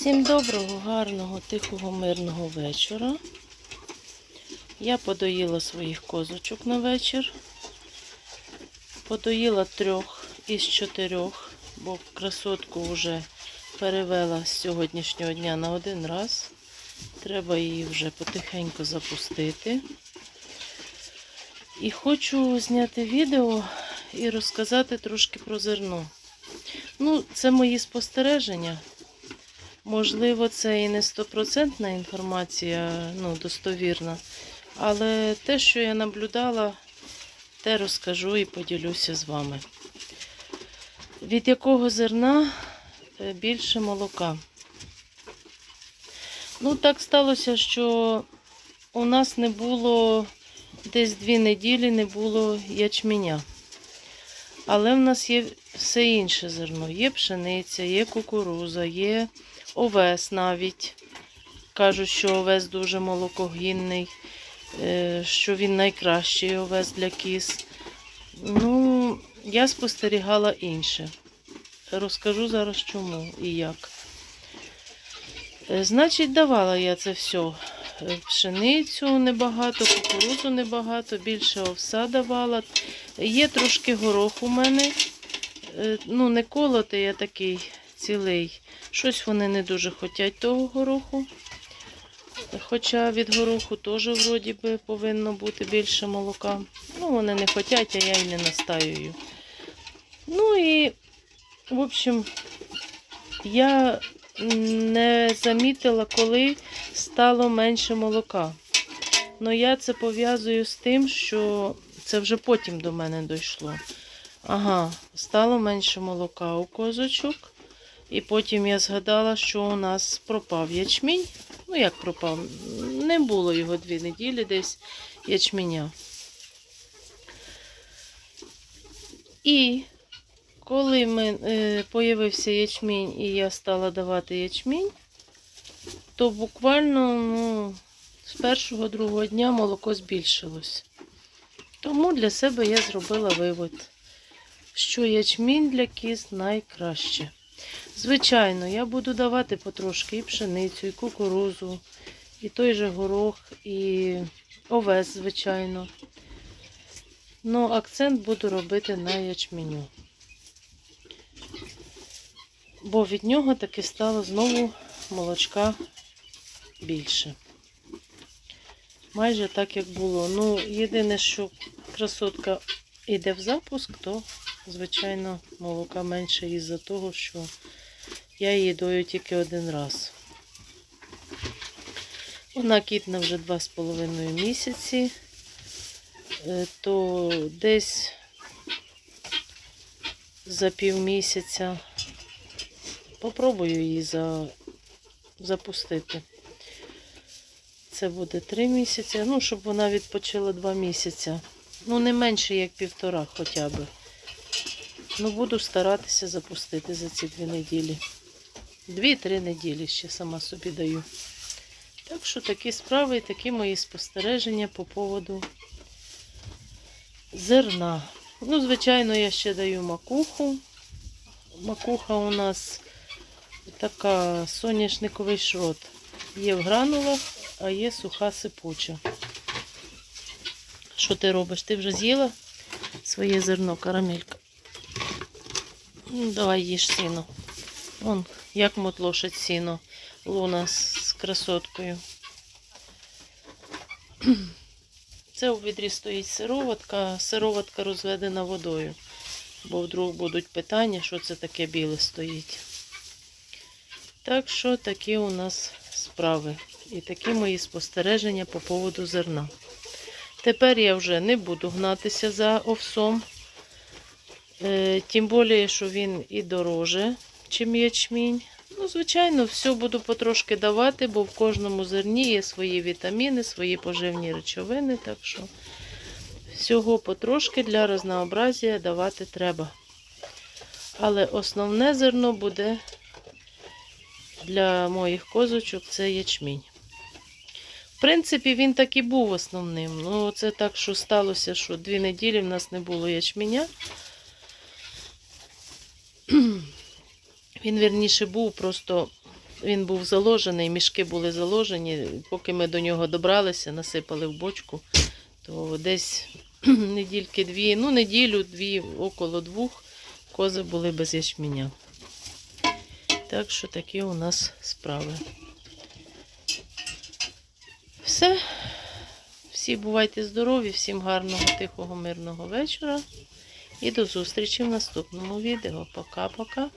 Всім доброго, гарного, тихого, мирного вечора. Я подоїла своїх козочок на вечір. Подоїла трьох із чотирьох, бо красотку вже перевела з сьогоднішнього дня на один раз. Треба її вже потихеньку запустити. І хочу зняти відео і розказати трошки про зерно. Ну, це мої спостереження. Можливо, це і не стопроцентна інформація, ну, достовірна. Але те, що я наблюдала, те розкажу і поділюся з вами. Від якого зерна е, більше молока? Ну, так сталося, що у нас не було десь дві неділі не було ячменя. Але в нас є все інше зерно. Є пшениця, є кукуруза, є овес навіть. Кажуть, що овес дуже молокогінний, е, що він найкращий овес для кіз. Ну, я спостерігала інше. Розкажу зараз чому і як. Е, Значить, давала я це все. Пшеницю небагато, кукурузу небагато, більше овса давала. Є трошки горох у мене. Е, Ну, не колотий, а такий цілий. Щось вони не дуже хочуть того гороху. Хоча від гороху теж вроді би повинно бути більше молока. Ну, вони не хочуть, а я й не настаюю. Ну і, в общем, я не замітила, коли стало менше молока. Ну я це пов'язую з тим, що це вже потім до мене дійшло. Ага, стало менше молока у козочок. І потім я згадала, що у нас пропав ячмінь. Ну, як пропав? Не було його дві неділі десь ячменя. І коли ми, е, появився ячмінь і я стала давати ячмінь, то буквально ну, з першого другого дня молоко збільшилось. Тому для себе я зробила вивод, що ячмінь для кіз найкраще. Звичайно, я буду давати потрошки і пшеницю, і кукурузу, і той же горох, і овес, звичайно. Ну, акцент буду робити на ячменю. Бо від нього таки стало знову молочка більше. Майже так, як було. Ну, єдине, що красотка йде в запуск, то, звичайно, молока менше із-за того, що я її дою тільки один раз. Вона кітна вже 2,5 місяці, Е, то десь за півмісяця попробую її за... запустити. Це буде 3 місяці, ну, щоб вона відпочила 2 місяці. Ну, не менше, як півтора хоча б. Ну, буду старатися запустити за ці дві неділі. Дві-три неділі ще сама собі даю. Так що такі справи і такі мої спостереження по поводу зерна. Ну, звичайно, я ще даю макуху. Макуха у нас така соняшниковий шрот. Є в гранулах, а є суха сипуча. Що ти робиш? Ти вже з'їла своє зерно, карамелька? Ну, давай їж сіно. Вон, як мотлошить сіно. Луна з красоткою. Це у відрі стоїть сироватка. Сироватка розведена водою. Бо вдруг будуть питання, що це таке біле стоїть. Так що такі у нас справи. І такі мої спостереження по поводу зерна. Тепер я вже не буду гнатися за овсом. Е, Тим більше, що він і дороже, чим ячмінь. Ну, звичайно, все буду потрошки давати, бо в кожному зерні є свої вітаміни, свої поживні речовини. Так що всього потрошки для разнообразія давати треба. Але основне зерно буде для моїх козочок це ячмінь. В принципі, він так і був основним. Ну, це так, що сталося, що дві неділі в нас не було ячменя. Він, вірніше, був просто він був заложений, мішки були заложені. Поки ми до нього добралися, насипали в бочку, то десь недільки дві, ну неділю, дві, около двох кози були без ячменя. Так що такі у нас справи. Все. Всі бувайте здорові, всім гарного, тихого, мирного вечора. І до зустрічі в наступному відео. Пока-пока.